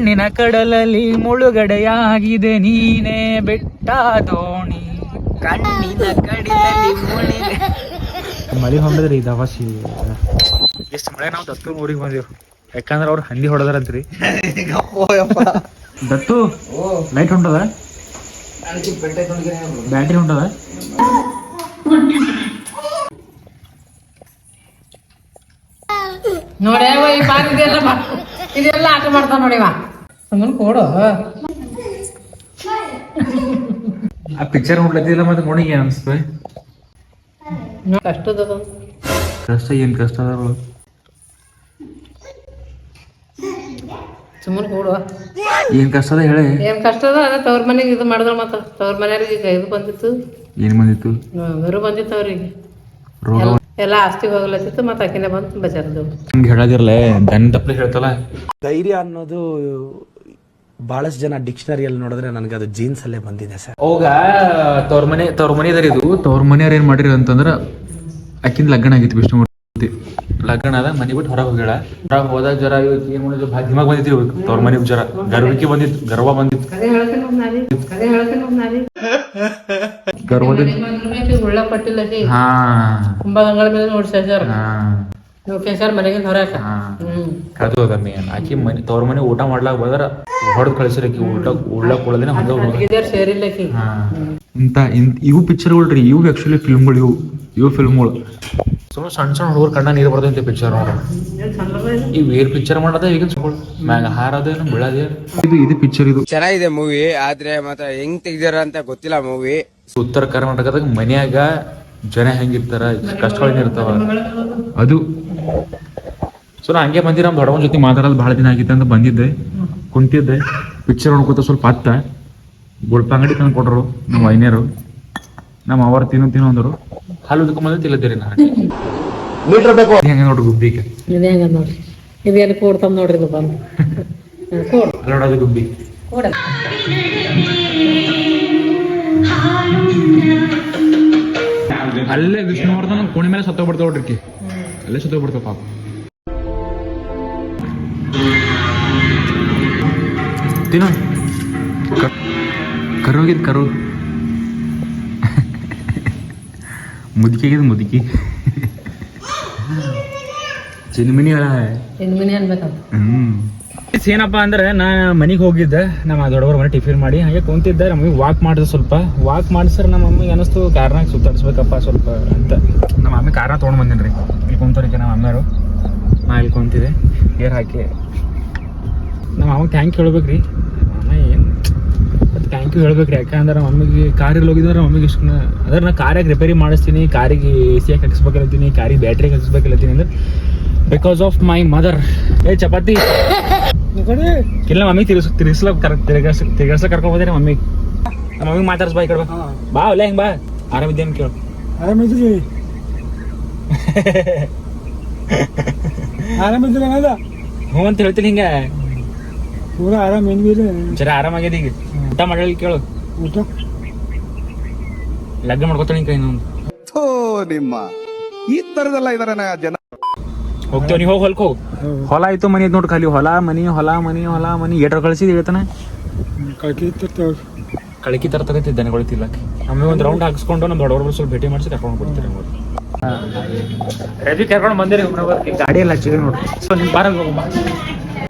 ನಿನ್ನ ಕಡಲಲ್ಲಿ ಮುಳುಗಡೆಯಾಗಿದೆ ನೀನೇ ಬೆಟ್ಟ ದೋಣಿ. ಕಣ್ಣಿನ ಕಡಲಲ್ಲಿ ಮಳೆ ಹೊಂಡದ್ರಿ ದವಾಸಿ ಎಷ್ಟು ಮಳೆ ನಾವು ದತ್ತು ಊರಿಗೆ ಬಂದಿವ್. ಯಾಕಂದ್ರೆ ಅವ್ರು ಹಂದಿ ಹೊಡೆದ್ರಂತ್ರಿ. ದತ್ತು ಲೈಟ್ ಹೊಂಟದ? ಬ್ಯಾಟ್ರಿ ಹೊಂಟದ? ನೋಡ್ಯಾವ ಈ ಬಾರಿ ಇದೆಲ್ಲ ಬಾ- ಇದೆಲ್ಲ ಆಟ ಮಾಡ್ತಾವ ನೋಡಿವ ಸುಮ್ಮನೆ ಕೊಡು. ಆ ಪಿಕ್ಚರ್ ನೋಡ್ಲತ್ತಿಲ್ಲ ಮತ್ತೆ ನೋಡಿಗೆ ಅನ್ಸ್ತದೆ ಕಷ್ಟದ ಕಷ್ಟ ಏನ್ ಕಷ್ಟ ಅದ ಸುಮ್ಮನೆ ಕೊಡು. ಏನ್ ಕಷ್ಟ ಅದ ಹೇಳಿ. ಏನ್ ಕಷ್ಟ ಅದ? ಅದ ತವ್ರ ಮನೆಗೆ ಇದು ಮಾಡಿದ್ರ ಮತ್ತ. ತವ್ರ ಮನೆಯವ್ರಿಗೆ ಈಗ ಇದು ಬಂದಿತ್ತು. ಏನ್ ಬಂದಿತ್ತು? ಗರು ಬಂದಿತ್ತು ಅವ್ರಿಗೆ. ರೋಗ ಎಲ್ಲ- ಆಸ್ತಿ ಹೋಗ್ಲತ್ತಿತ್ತು ಮತ್ತೆ ಆಕಿನೇ ಬಂದು ಬಚಾರದು ಹಂಗೆ ಹೇಳದಿರ್ಲೆ ತಪ್ಪಲೆ ಹೇಳ್ತಲ್ಲ. ಧೈರ್ಯ ಅನ್ನೋದು ಬಹಳಷ್ಟು ಜನ ಡಿಕ್ಷನರಿ ಅಲ್ಲಿ ನೋಡಿದ್ರೆ ನನಗೆ ಅದು ಜೀನ್ಸ್ ಅಲ್ಲೇ ಬಂದಿದೆ ಸರ್. ಹೋಗ ತವ್ರ ಮನೆ ತವ್ರ ಮನೆ ಇದಾರೆ ಇದು. ತವ್ರ ಮನೆಯವ್ರು ಏನ್ ಮಾಡಿರಿ ಅಂತಂದ್ರ ಆಕಿನ ಲಗ್ನ ಆಗಿತ್ತು ವಿಷ್ಣುಮೂರ್ತಿ ಲಗ್ನ ಅದ ಮನೆ ಬಿಟ್ಟು ಹೊರಗೆ ಹೋಗ್ಯಾಳ. ಹೊರಗೆ ಹೋದಾಗ ಜ್ವರ ಇವತ್ತು ಏನ್ ಮಾಡಿದ್ರು? ಭಾಳ ದಿಮಾಗ್ ಬಂದಿತ್ತು ಇವ್ರಿಗೆ. ತವ್ರ ಮನೆ ಜ್ವರ. ಗರ್ವಿಕೆ ಬಂದಿತ್ತು ಗರ್ವ ಬಂದಿತ್ತು. ಗರ್ವದ ಹಾ. ಕುಂಭಗಂಗಳ ಮೇಲೆ ನೋಡ್ಸ ಸರ್. ಹಾ. ಓಕೆ ಸರ್ ಮನೆಗಿಂದ ಹೊರಕ. ಹಾ. ಅದು ಅದ ಮೇನ್ ಆಕಿ ಮನೆ ತವ್ರ ಮನೆ ಊಟ ಮಾಡ್ಲಾಕ ಬಂದ್ರ ಹೊಡೆದ್ ಕಳಿಸಿರ ಆಕಿ ಊಟ ಉಳ್ಳಕ್ ಉಳದಿನ ಹಂಗ ಇದ್ಯಾರು ಸೇರಿಲ್ಲ ಆಕಿ. ಹಾ. ಇಂತ ಇವು ಪಿಕ್ಚರ್ಗಳ್ರಿ ಇವು ಆಕ್ಚುಲಿ ಫಿಲ್ಮ್ಗಳು ಇವು ಇವು ಫಿಲ್ಮ್ಗಳು ಸುಮ್ಮನೆ ಸಣ್ಣ ಸಣ್ಣ ಹುಡುಗರು ಕಣ್ಣ ನೀರು ಬರ್ತೈತೆ ಪಿಕ್ಚರ್ ನೋಡ್ರಿ ಇವ್ ಏರ್ ಈ ವೇರ್ ಪಿಕ್ಚರ್ ಮಾಡೋದ ಈಗ ಮ್ಯಾಗ ಹಾರದೇನು ಬೀಳದೇ ಇದು ಇದು ಪಿಕ್ಚರ್ ಇದು. ಚೆನ್ನಾಗಿದೆ ಮೂವಿ ಆದ್ರೆ ಮಾತ್ರ ಹೆಂಗ್ ತೆಗ್ದಾರ ಅಂತ ಗೊತ್ತಿಲ್ಲ ಮೂವಿ ಉತ್ತರ ಕರ್ನಾಟಕದಾಗ ಮನ್ಯಾಗ ಜನ ಹೆಂಗಿರ್ತಾರ ಕಷ್ಟಗಳು ಇರ್ತಾವ. ಅದು. ಸೊ ನಾ ಹಂಗೆ ಬಂದಿ ನಮ್ಮ ದೊಡ್ಡವನ ಜೊತೆ ಮಾತಾಡೋದು ಭಾಳ ದಿನ ಆಗಿತ್ತು ಅಂತ ಬಂದಿದ್ದೆ. ಕುಂತಿದ್ದೆ. ಪಿಕ್ಚರ್ ನೋಡ್ಕೊತ ಸ್ವಲ್ಪ ಹತ್ತ ಗುಳ್ಪಂಗಡಿ ತಂದು ಕೊಟ್ರು ನಮ್ಮ ವೈನ್ಯರು. ನಮ್ಮ ಅವರು ತಿನ್ನು ತಿನ್ನು ಅಂದರು. ಹಾಲು ಉದ್ಕೊಂಬಂದ್ರೆ ತಿಲ್ಲದಿರಿ ನಾ. ಹೆಂಗೆ ನೋಡ್ರಿ ಗುಬ್ಬಿಗೆ ಹೆಂಗ ಹಂಗ ನೋಡ್ರಿ? ಇದೇನು ಕೊಡ್ತಾವ ನೋಡ್ರಿ ಇದು ಬಂದು ಕೊಡು. ಅಲ್ಲೋಡೋದು ಗುಬ್ಬಿ. ಕೊಡ ಅಲ್ಲೇ ವಿಷ್ಣುವರ್ಧನ್ ಕೋಣೆ ಮೇಲೆ ಸತ್ತೋಗ್ಬಿಡ್ತಾವ ನೋಡ್ರಿ ಆಕಿ. ಅಲ್ಲೇ ಸತ್ತೋಗ್ಬಿಡ್ತಾವ ಪಾಪ. ತಿನ್ನ. ಕರು ಹೋಗಿದ್ ಕರು. ಮುದುಕಿ ಆಗಿದ್ ಮುದುಕಿ. ಚಿನ್ಮಿನಿ ಹೇಳ ಹೆಣ್ಮಿನಿ ಅನ್ಬೇಕಂತ. ಹ್ಮ್. ಏನಪ್ಪ ಅಂದ್ರೆ ನಾ ಮನೆಗೆ ಹೋಗಿದ್ದೆ. ನಮ್ಮ ದೊಡ್ಡವ್ರ ಮನೆ ಟಿಫಿನ್ ಮಾಡಿ, ಹಾಗೆ ಕುಂತಿದ್ದೆ. ನಮಗೆ ವಾಕ್ ಮಾಡಿದೆ ಸ್ವಲ್ಪ. ವಾಕ್ ಮಾಡಿಸ್ರೆ ನಮ್ಮ ಮಮ್ಮಿಗೆ ಅನಿಸ್ತು ಕಾರ್ನಾಗ ಸುತ್ತಾಡಿಸ್ಬೇಕಪ್ಪ ಸ್ವಲ್ಪ ಅಂತ. ನಮ್ಮ ಮಮ್ಮಿ ಕಾರ್ನ ತೊಗೊಂಡು ರೀ ಇಲ್ಲಿ ಕುಂತವ್ರಿಗೆ ನಮ್ಮ ಅಮ್ಮರು. ನಾ ಇಲ್ಲಿ ಕುಂತಿದೆ ಏರ್ ಹಾಕಿ. ನಮ್ಮ ಅಮ್ಮ ಥ್ಯಾಂಕ್ ಯು ಹೇಳ್ಬೇಕ್ರಿ. ಅಮ್ಮ ಏನು ಥ್ಯಾಂಕ್ ಯು ಹೇಳ್ಬೇಕ್ರಿ. ಯಾಕಂದ್ರೆ ನಮ್ಮ ಮಮ್ಮಿಗೆ ಕಾರಲ್ಲಿ ಹೋಗಿದ್ರೆ ಮಮ್ಮಿಗೆ ಇಷ್ಟು ಅದ್ರ ನಾ ಕಾರಿಗೆ ರಿಪೇರಿ ಮಾಡಿಸ್ತೀನಿ? ಕಾರಿಗೆ ಎ ಸಿ ಹಾಕಿ ಹಾಕ್ಸ್ಬೇಕಲ್ಲತ್ತೀನಿ ಕಾರಿಗೆ ಬ್ಯಾಟ್ರಿಗೆ ಹಾಕ್ಸ್ಬೇಕಲ್ಲತ್ತೀನಿ ಅಂದ್ರೆ ಬಿಕಾಸ್ ಆಫ್ ಮೈ ಮದರ್ ಏ ಚಪಾತಿ. ಇಲ್ಲ ಮಮ್ಮಿ ತಿರ್ಸ್ ಕರ್ ತಿರ್ಗಸ್ ತಿರ್ಗಸ ಕರ್ಕೊಂಡ್ ಹೋದ್ರೆ ಮಮ್ಮಿ. ನಮ್ಮ ಮಮ್ಮಿಗೆ ಮಾತಾಡ್ಸ್ ಬಾ ಈ ಕಡೆ ಬಾ. ಅಲ್ಲ ಹೆಂಗ್ ಬಾ. ಆರಾಮಿದ್ದೇನು ಕೇಳು. ಆರಾಮಿದ್ರಿ ಆರಾಮಿದ್ರಿ ಅನ್ನೋದ ಹ್ಞೂ ಅಂತ ಹೇಳ್ತೀನಿ ಹಿಂಗೆ. ಪೂರ ಆರಾಮ್ ಬೀರಿ ಜರ ಆರಾಮಾಗ್ಯದ ಈಗ. ಊಟ ಮಾಡಲಿ ಕೇಳು. ಊಟ? ಲಗ್ನ ಮಾಡ್ಕೊತಾಳೆ ಕೈ ನಿಮ್ಮ. ಈ ತರದಲ್ಲ ಇದಾರೆ ಜನ ಹೋಗ್ತೇವೆ ನೀವು ಹೋಗಿ ಹೊಲ್ಕೋ ಹೊಲ ಆಯ್ತು ಮನಿ ಐತ್ ನೋಡ್ರಿ ಖಾಲಿ ಹೊಲ ಮನಿ ಹೊಲ ಮನಿ ಹೊಲ ಮನಿ ಏಟ್ರ ಕಳ್ಸಿದ್ ಹೇಳ್ತಾನೆ. ಕಳ್ಕಿ ಕಳಕಿ ತರ ದನಗಳು ತಿಲ್ಲಕ್ ನಮಗೆ ಒಂದು ರೌಂಡ್ ಹಾಕ್ಸ್ಕೊಂಡು ನಮ್ಮ ದೊಡ್ಡವ್ರ ಸ್ವಲ್ಪ ಭೇಟಿ ಮಾಡಿಸಿ ಕರ್ಕೊಂಡು ಬಿಡ್ತಾರೆ ರವಿ ಕರ್ಕೊಂಡು ಬಂದಿರಿ ಗಾಡಿ ಎಲ್ಲ ಹಚ್ಚಿದ್ರಿ ನೋಡ್ರಿ. ಸೊ ನಿಮ್ ಬಾರ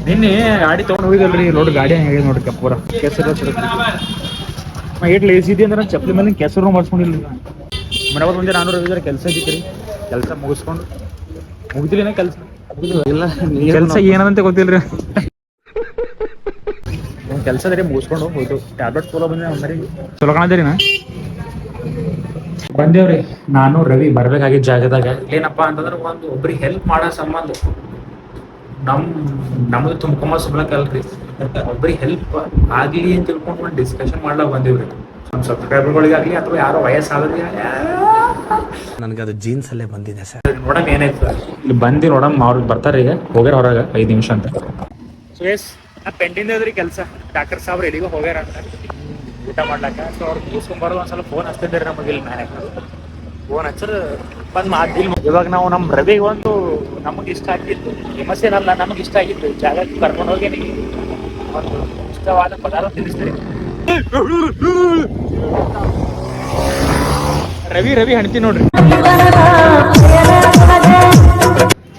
ನಿನ್ನೆ ಗಾಡಿ ತಗೊಂಡು ಹೋಗಿದಲ್ರಿ ನೋಡಿ ಗಾಡಿ ಹೆಂಗೆ ನೋಡಿ ಕಪ್ಪೂರ ಕೆಸರು ಏಟ್ ಲೇಸಿ ಇದೆ ಅಂದ್ರೆ ಚಪ್ಪಲಿ ಮೇಲೆ ಕೆಸರು ಮಾಡಿಸ್ಕೊಂಡಿಲ್ಲ ಮನೆ ಬಂದ್ರೆ ನಾನು ರವಿದ್ರೆ ಕೆಲಸ ಇದ್ದಿತ್ತು ಕೆಲಸ ಮುಗಿಸ್ಕೊಂಡು ಮುಗಿದಿಲ್ಲ ಕೆಲಸ? ಇಲ್ಲ ಕೆಲಸ ಏನಂತ ಗೊತ್ತಿಲ್ರಿ? ಕೆಲಸ ಅದ್ರಿ ಮುಗಿಸ್ಕೊಂಡು ಹೋಯ್ತು. ಟ್ಯಾಬ್ಲೆಟ್ ಚಲೋ ಬಂದೆ ಅಂದ್ರೆ ಚಲೋ ಕಾಣದೇರಿನ? ಬಂದೇವ್ರಿ ನಾನು ರವಿ ಬರ್ಬೇಕಾಗಿದ್ದ ಜಾಗದಾಗ. ಏನಪ್ಪಾ ಅಂತಂದ್ರೆ ಒಂದು ಒಬ್ರಿಗೆ ಹೆಲ್ಪ್ ಮಾಡೋ ಸಂಬಂಧ. ನಮ್ ನಮ್ದು ತುಂಬ್ಕೊಂಬ ಸುಬ್ಲಕ್ ಅಲ್ರಿ. ಒಬ್ರಿಗೆ ಹೆಲ್ಪ್ ಆಗ್ಲಿ ಅಂತ ತಿಳ್ಕೊಂಡು ಒಂದು ಡಿಸ್ಕಷನ್ ಮಾಡ್ಲಾಕ್ ಬಂದೇವ್ರಿ. ನಮ್ಮ ಸಬ್ಸ್ಕ್ರೈಬರ್ಗಳಿಗಾಗ್ಲಿ ಅಥವಾ ಯಾರೋ ವಯಸ್ಸಾದ್ರಿ ನನಗೆ ಅದು ಜೀನ್ಸ್ ಅಲ್ಲೇ ಬಂದಿದೆ ಸರ್. ನೋಡಮ್ ಏನಾಯ್ತು ಇಲ್ಲಿ ಬಂದು ನೋಡಮ್ ಅವ್ರಿಗೆ ಬರ್ತಾರೆ ಈಗ ಹೋಗ್ಯಾರ ಹೊರಗೆ ಐದು ನಿಮಿಷ ಅಂತ. ಸೊ ಎಸ್ ನಾ ಪೆಂಡಿಂಗ್ ಅದ್ರಿ ಕೆಲಸ. ಡಾಕ್ಟರ್ ಸಾಬ್ರು ಎಲ್ಲಿಗೋ ಹೋಗ್ಯಾರ ಅಂತ. ಊಟ ಮಾಡ್ಲಾಕ ಸೊ ಅವ್ರು ಕೂಸ್ಕೊಂಬಾರ್ದು ಒಂದ್ಸಲ ಫೋನ್ ಹಚ್ತಿದ್ದಾರೆ ನಮಗೆ ಇಲ್ಲಿ ಮ್ಯಾನೆ ಫೋನ್ ಹಚ್ಚರ್ ಬಂದು ಮಾತಿಲ್ಲ ಇವಾಗ ನಾವು ನಮ್ಮ ರವಿಗೆ ಒಂದು ನಮಗೆ ಇಷ್ಟ ಆಗಿತ್ತು. ಫೇಮಸ್ ಏನಲ್ಲ ನಮಗೆ ಇಷ್ಟ ಆಗಿತ್ತು. ಜಾಗಕ್ಕೆ ಕರ್ಕೊಂಡು ಹೋಗಿ ಒಂದು ಇಷ್ಟವಾದ ಪದಾರ್ಥ ತಿಳಿಸ್ತೀರಿ ರವಿ ರವಿ ಹಣ್ತಿ ನೋಡ್ರಿ.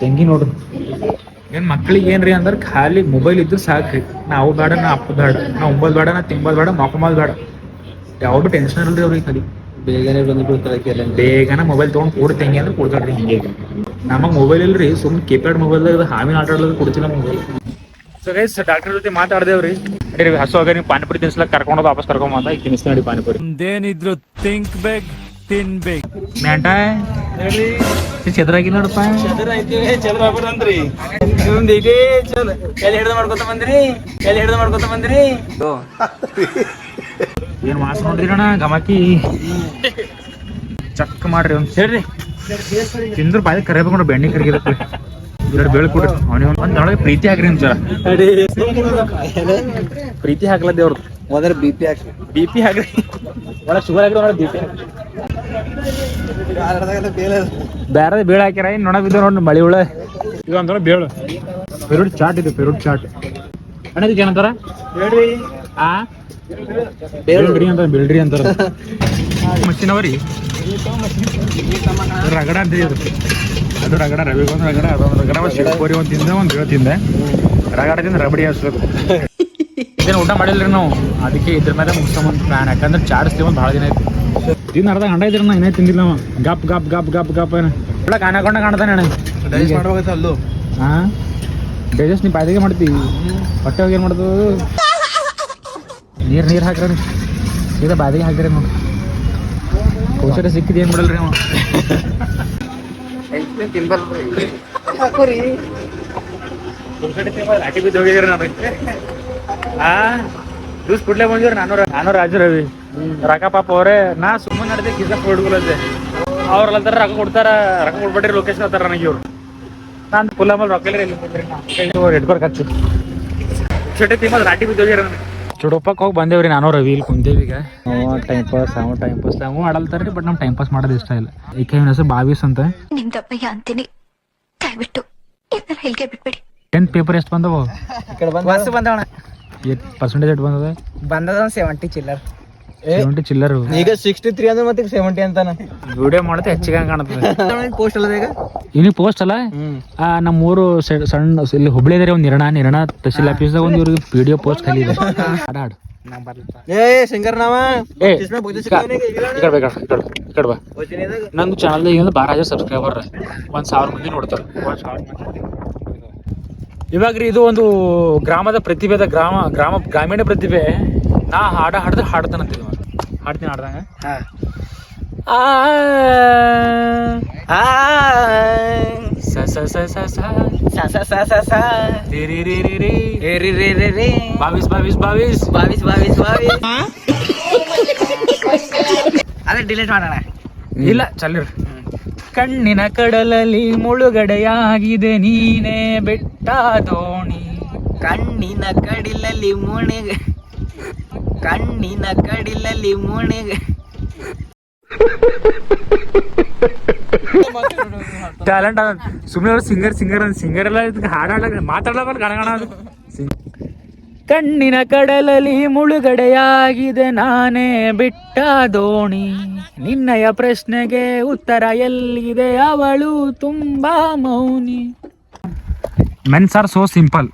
ತೆಂಗಿ ನೋಡ್ರಿ ಏನ್ ಮಕ್ಳಿಗೆ ಏನ್ರಿ ಅಂದ್ರೆ ಖಾಲಿ ಮೊಬೈಲ್ ಇದ್ದು ಸಾಕ್ರಿ. ನಾವು ಬೇಡ ನಾ ಅಪ್ಪ ಬೇಡ ನಾ ಒಂಬಲ್ ಬೇಡ ನಾ ತಿಂಬಲ್ ಬೇಡ ಮಾಪಮಾಲ್ ಬೇಡ. ಯಾವ್ದು ಟೆನ್ಷನ್ ಇಲ್ರಿ ಅವ್ರಿಗೆ ಖಾಲಿ. ಬೇಗನೆ ಬಂದು ಬಿಡ್ತಾರೆ ಬೇಗನೆ ಮೊಬೈಲ್ ತೊಗೊಂಡು ಕೂಡ ತೆಂಗಿ ಅಂದ್ರೆ ಕೊಡ್ತಾಳ್ರಿ ಹಿಂಗೆ ನಮಗ್ ಮೊಬೈಲ್ ಇಲ್ರಿ ಸುಮ್ ಕೀಪ್ಯಾಡ್ ಮೊಬೈಲ್ ಹಾವಿನ ಆಟ ಆಡೋದು ಕೊಡ್ತಿಲ್ಲ ಮೊಬೈಲ್ ಸೊ ಗೈಸ್ ಡಾಕ್ಟರ್ ಜೊತೆ ಮಾತಾಡ್ದೇವ್ರಿ. ಹಸು ಆಗ ನೀವು ಪಾನಿಪುರಿ ತಿನ್ಸ್ಲಕ್ ಕರ್ಕೊಂಡು ವಾಪಸ್ ಕರ್ಕೊಂಡ್ ಬಂದ ಈಗ ತಿನ್ನಿಸ್ತೀನಿ ಪಾನಿಪುರಿ. ಏನಿದ್ರು ಥಿಂಕ್ ಬೇಕ್ ತಿನ್ಬೇಕು ಮ್ಯಾಂಟ? ಚದ್ರಾಗಿ ನೋಡಪ್ಪ. ಚದ್ರ ಐತಿ ಚದ್ರ ಆಗ್ಬಿಡಂತ್ರಿ ನಿಮ್ದು ಇದೇ ಚಂದ ಎಲ್ಲಿ ಹಿಡ್ದು ಮಾಡ್ಕೊತ ಬಂದ್ರಿ? ಎಲ್ಲಿ ಹಿಡ್ದು ಮಾಡ್ಕೊತ ಬಂದ್ರಿ? ಏನ್ ಮಾಸ್ ನೋಡಿದ್ರಣ ಗಮಕಿ. ಚಕ್ ಮಾಡ್ರಿ ಒಂದ್. ಹೇಳ್ರಿ. ತಿಂದ್ರ ಬಾಯಿ ಕರಿಬೇಕು ನೋಡ್ರಿ ಬೆಣ್ಣೆ ಕರಿಗಿರತ್ತೆ. ಎರಡು ಅವನಿಗೆ ಪ್ರೀತಿ ಹಾಕ್ರಿ ಜರ. ಪ್ರೀತಿ ಹಾಕ್ಲ ದೇವ್ರದ್ದು ಮೊದಲ ಬಿ ಪಿ ಹಾಕ್ರಿ. ಬಿ ಪಿ ಹಾಕ್ರಿ. ಒಳಗೆ ಶುಗರ್ ಹಾಕ್ರಿ ಒಳಗೆ ಬಿ ಪಿ ಬೇರೆ ಬೇಳೆ ಹಾಕ್ಯಾರ. ಏನ್ ನೋಡ ಬಿದ್ದ ನೋಡಿ ಮಳಿ ಉಳ ಇದು ಒಂಥರ ಬೇಳು. ಪೆರುಡ್ ಚಾಟ್ ಇದು ಪೆರುಡ್ ಚಾಟ್. ಅಣ್ಣ ಇದಕ್ಕೆ ಏನಂತಾರ? ಹೇಳ್ರಿ ಆ? ಬೇಳ್ರಿ. ಅಂತಾರ ಮಷಿನ್ ಅಂತಾರ. ಮಚ್ಚಿನವರಿ ರಗಡ ಅಂತ ಅದು ರಗಡ ರವಿ ಒಂದು ರಗಡ ಅದೊಂದು ರಗಡ ಒಂದು ಶಿವಪುರಿ ಒಂದು ತಿಂದೆ ಒಂದು ಹೇಳು ತಿಂದೆ. ರಗಡ ತಿಂದ ರಬಡಿ ಹಸ್ಬೇಕು ಇದೇನು ಊಟ ಮಾಡಿಲ್ರಿ ನಾವು. ಅದಕ್ಕೆ ಇದ್ರ ಮೇಲೆ ಒಂದು ಪ್ಲಾನ್ ಯಾಕಂದ್ರೆ ಚಾಡಿಸ್ತೀವಿ ಒಂದು ಭಾಳ ದಿನ ಆಯ್ತು. ದಿನ ಅರ್ಧ ಗಂಡ ಇದ್ರೆ ನಾ ಇನ್ನೇ ತಿಂದಿಲ್ಲ ಅವ. ಗಪ್ ಗಪ್ ಗಪ್ ಗಪ್ ಗಪ್ ಏನ. ಒಳ್ಳೆ ಕಾಣಕೊಂಡ ಕಾಣ್ತಾನೆ ಅಣ್ಣ ಅಲ್ಲೂ. ಹಾ? ಡೈಜೆಸ್ಟ್ ನೀವು ಬಾಯಿಗೆ ಮಾಡ್ತೀವಿ ಹೊಟ್ಟೆ ಹೋಗಿ ಏನು ಮಾಡೋದು ನೀರು ನೀರು ಹಾಕ್ರಿ ಸೀದಾ ಬಾಯಿಗೆ ಹಾಕಿರಿ ನೋಡಿ ಕೌಶಲ್ಯ ಸಿಕ್ಕಿದ್ ಏನು ಮಾಡಲ್ರಿ ಅವ ಬಿದ್ದು ಆ ಜ್ಯೂಸ್ ಕುಡ್ಲೆ ಬಂದಿವ್ರಿ ನಾನು ನಾನು ರಾಜು ರವಿ ರೊಕ್ಕ ಪಾಪ ಅವರೇ ನಾ ಸುಮ್ಮನೆ ನಡೆದೆ ಕಿಸ ಕೊಡ್ಗುಲದೆ ಅವ್ರಲ್ಲ ಅಂತಾರ ರೊಕ್ಕ ಕೊಡ್ತಾರ ರೊಕ್ಕ ಕೊಡ್ಬೇಡ್ರಿ ಲೊಕೇಶನ್ ಹತ್ತಾರ ನನಗೆ ಇವ್ರು ನಾನು ಪುಲ್ಲ ಮೇಲೆ ರೊಕ್ಕ ಇಲ್ಲ ಇಟ್ಬರ್ಕ್ ಹಚ್ಚು ಚೋಟೆ ತಿಮ್ಮ ರಾಟಿ ಬಿದ್ದೋಗ್ಯಾರ ಚುಡಪ್ಪಕ್ಕೆ ಹೋಗಿ ಬಂದೇವ್ರಿ ನಾನು ರವಿ ಇಲ್ಲಿ ಕುಂತೇವಿ ಈಗ ಟೈಮ್ ಪಾಸ್ ಅವ ಟೈಮ್ ಪಾಸ್ ಅವು ಆಡಲ್ತಾರ್ರಿ ಬಟ್ ನಮ್ ಟೈಮ್ ಪಾಸ್ ಮಾಡೋದು ಇಷ್ಟ ಇಲ್ಲ. ಈಗ ಇವನ ಹೆಸರು ಬಾವಿಸ್ ಅಂತ? ಬಿಟ್ಟು ಅಂತೀನಿ. ದಯವಿಟ್ಟು ಬಿಟ್ಬಿಡಿ. ಟೆಂತ್ ಪೇಪರ್ ಎಷ್ಟು ಬಂದವು? ಬಂದವಣ. ಎಷ್ಟು ಪರ್ಸೆಂಟೇಜ್ ಎಷ್ಟು ಬಂದದ? ಬಂದದ ಸೆವೆಂಟಿ ಚಿಲ್ಲರ್. ಚಿಲ್ಲರು ಈಗ ಸಿಕ್ಸ್ಟಿ ತ್ರೀ ಅಂದ್ರೆ ಮತ್ತೆ ಸೆವೆಂಟಿ ಅಂತಾನ. ವಿಡಿಯೋ ಮಾಡುತ್ತೆ ಹೆಚ್ಚಿಗೆ ಕಾಣುತ್ತೆ. ಪೋಸ್ಟ್ ಅಲ್ಲ ಈಗ? ಇವ್ನಿಗೆ ಪೋಸ್ಟ್ ಅಲ್ಲ? ಆ, ನಮ್ಮ ಊರು ಸಣ್ಣ ಇಲ್ಲಿ ಹುಬ್ಳಿ ಇದಾರೆ ಒಂದು ನಿರ್ಣ ನಿರ್ಣ ತಹಸೀಲ್ ಆಫೀಸ್ದಾಗ ಒಂದು ಇವ್ರಿಗೆ ವಿಡಿಯೋ ಪೋಸ್ಟ್ ಖಾಲಿ ಇದೆ ಹಾಡ್ ಹಾಡು ಏ ಸಿಂಗರ್ ನಾವ. ನಂದು ಚಾನಲ್ ಬಾರ ಹಜಾರ್ ಸಬ್ಸ್ಕ್ರೈಬರ್ ಒಂದ್ ಸಾವಿರ ಮಂದಿ ನೋಡ್ತಾರೆ. ಇವಾಗ ರೀ ಇದು ಒಂದು ಗ್ರಾಮದ ಪ್ರತಿಭೆದ ಗ್ರಾಮ ಗ್ರಾಮ ಗ್ರಾಮೀಣ ಪ್ರತಿಭೆ ನಾ ಹಾಡ ಹಾಡಿದ್ರೆ ಹಾಡ್ತಾನಂತ ஆடுத்து ஆடுறாங்க ಅದೇ ಡಿಲೀಟ್ ಮಾಡೋಣ. ಇಲ್ಲ ಚಲ್ಲು ಕಣ್ಣಿನ ಕಡಲಲ್ಲಿ ಮುಳುಗಡೆಯಾಗಿದೆ ನೀನೇ ಬೆಟ್ಟ ದೋಣಿ ಕಣ್ಣಿನ ಕಡಲಲ್ಲಿ ಮುಳುಗಡೆ ಕಣ್ಣಿನ ಕಡಿಲಲ್ಲಿ ಮುಣಿಗ ಟ್ಯಾಲೆಂಟ್ ಸುಮ್ಮನೆ ಅವ್ರು ಸಿಂಗರ್ ಸಿಂಗರ್ ಸಿಂಗರ್ ಎಲ್ಲ ಇದಕ್ಕೆ ಹಾಡಾಡ ಮಾತಾಡಲ್ಲ ಗಣ ಅದು. ಸಿಂಗ್- ಕಣ್ಣಿನ ಕಡಲಲ್ಲಿ ಮುಳುಗಡೆಯಾಗಿದೆ ನಾನೇ ಬಿಟ್ಟ ದೋಣಿ. ನಿನ್ನಯ ಪ್ರಶ್ನೆಗೆ ಉತ್ತರ ಎಲ್ಲಿದೆ ಅವಳು ತುಂಬಾ ಮೌನಿ. ಮೆನ್ಸ್ ಆರ್ ಸೋ ಸಿಂಪಲ್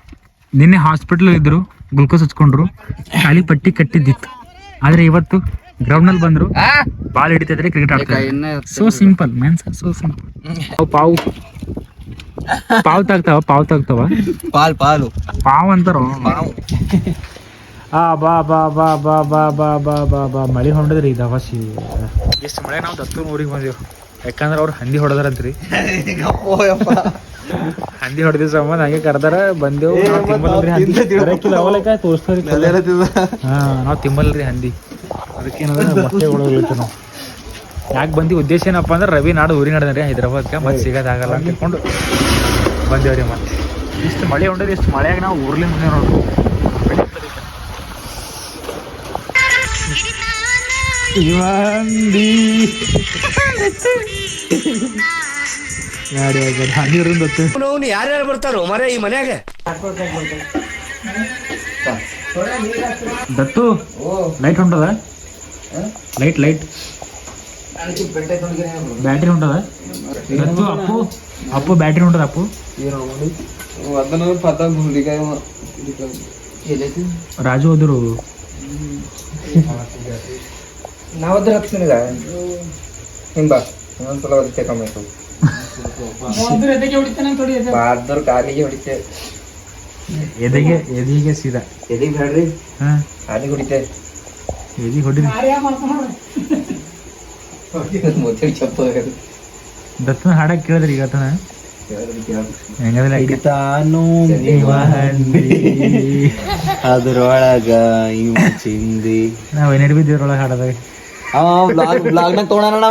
ನಿನ್ನೆ ಹಾಸ್ಪಿಟಲ್ ಇದ್ರು. ಗ್ಲುಕೋಸ್ ಹಚ್ಕೊಂಡ್ರು. ಖಾಲಿ ಪಟ್ಟಿ ಕಟ್ಟಿದ್ದಿತ್ತು. ಆದ್ರೆ ಇವತ್ತು ಗ್ರೌಂಡ್ನಲ್ಲಿ ಬಂದ್ರು. ಬಾಲ್ ಹಿಡಿತಿದ್ರೆ ಕ್ರಿಕೆಟ್ ಆಡ್ತಾರೆ so simple mens are so simple ಪಾವು. ಪಾವ್ ತಾಗ್ತಾವ ಪಾವ್ ತಾಗ್ತಾವ? ಪಾಲ್ ಪಾಲು. ಪಾವ್ ಅಂತಾರ? ಆ ಬಾ ಬಾ ಬಾ ಬಾ ಬಾ ಬಾ ಬಾ ಬಾ ಬಾ. ಮಳಿ ಹೊಂಡದ್ರಿ ದವಾಸಿ ಎಷ್ಟು ಮಳೆ ನಾವು ದತ್ತೂರ್ ಊರಿಗೆ ಬಂದೇವು. ಯಾಕಂದ್ರೆ ಅವ್ರು ಹಂದಿ ಹೊಡೆದಾರಂತ್ರಿ. ಹಂದಿ ಹೊಡೆದಿ ಸಾಮಾನ್ ಹಂಗೆ ಕರ್ದಾರ ಬಂದೇವು. ನಾವ್ ತಿಂಬಲ್ರಿ ಹಂದಿ. ಬರಕಿಲ್ಲ ಅವಲಕ್ಕ ತೋರಿಸ್ತಾರಿ ಹಾ ನಾವ್ ತಿಂಬಲ್ರಿ ಹಂದಿ. ಅದಕ್ಕೇನಂದ್ರೆ ಮೊಟ್ಟೆ ಒಳಗೆ ನಾವು. ಯಾಕೆ ಬಂದಿ ಉದ್ದೇಶ ಏನಪ್ಪ ಅಂದ್ರೆ ರವಿ ನಾಡು ಊರಿ ನಡೆದ್ರಿ ಹೈದ್ರಾಬಾದ್ಗೆ ಮತ್ತೆ ಸಿಗೋದಾಗಲ್ಲ ಅಂತ ತಿಳ್ಕೊಂಡು ಬಂದೇವ್ರಿ ಮತ್ತೆ. ಇಷ್ಟು ಮಳೆ ಉಂಡ್ರಿ ಇಷ್ಟು ಮಳೆಯಾಗ ನಾವು ಊರ್ಲಿ ಮುಂದೆ ನೋಡ್ರಿ ಇವಂದಿ ಹಂದಿರಿಂದ ಯಾರ್ಯಾರು ಬರ್ತಾರೋ ಮರೆ ಈ ಮನ್ಯಾಗ. ದತ್ತು ಲೈಟ್ ಹೊಂಟದ ಲೈಟ್ ಲೈಟ್ ಬ್ಯಾಟ್ರಿ ಹೊಂಟದ ದತ್ತು ಅಪ್ಪು ಅಪ್ಪು ಬ್ಯಾಟ್ರಿ ಹೊಂಟದ ಅಪ್ಪು? ರಾಜು ಹೋದ್ರು. ನಾವದ್ರ ಹತ್ತಿನ ಹಿಂಗ್ ಬಾ ಇನ್ನೊಂದ್ಸಲ ಅದಕ್ಕೆ ಕಮ್ಮಿ ಬಾದ್ರ ಕಾಲಿಗೆ ಹೊಡಿತೆ ಎದೆಗೆ ಎದೆಗೆ ಸೀದಾ ಎದಿಗ್ ಬೇಡ್ರಿ ಹಾ ಕಾಲಿಗೆ ಹೊಡಿತೆ ಎದಿ ಹೊಡಿರಿ ಮೊದಲು ಚಪ್ಪ ದತ್ತನ ಹಾಡಕ್ ಕೇಳಿದ್ರಿ ಈಗ ಆತನ ಹೆಂಗದಿಲ್ಲ ಹಿಡಿತಾನು ಅದ್ರೊಳಗ ಇವ್ ಚಿಂದಿ ನಾವ್ ಏನೇರ್ ಬಿದ್ದೀವ್ರೊಳಗೆ ಹಾಡದಾಗ ಅವ ಬ್ಲಾಗ್ ಬ್ಲಾಗ್ನಾಗ ತೊಗೊಳೋಣ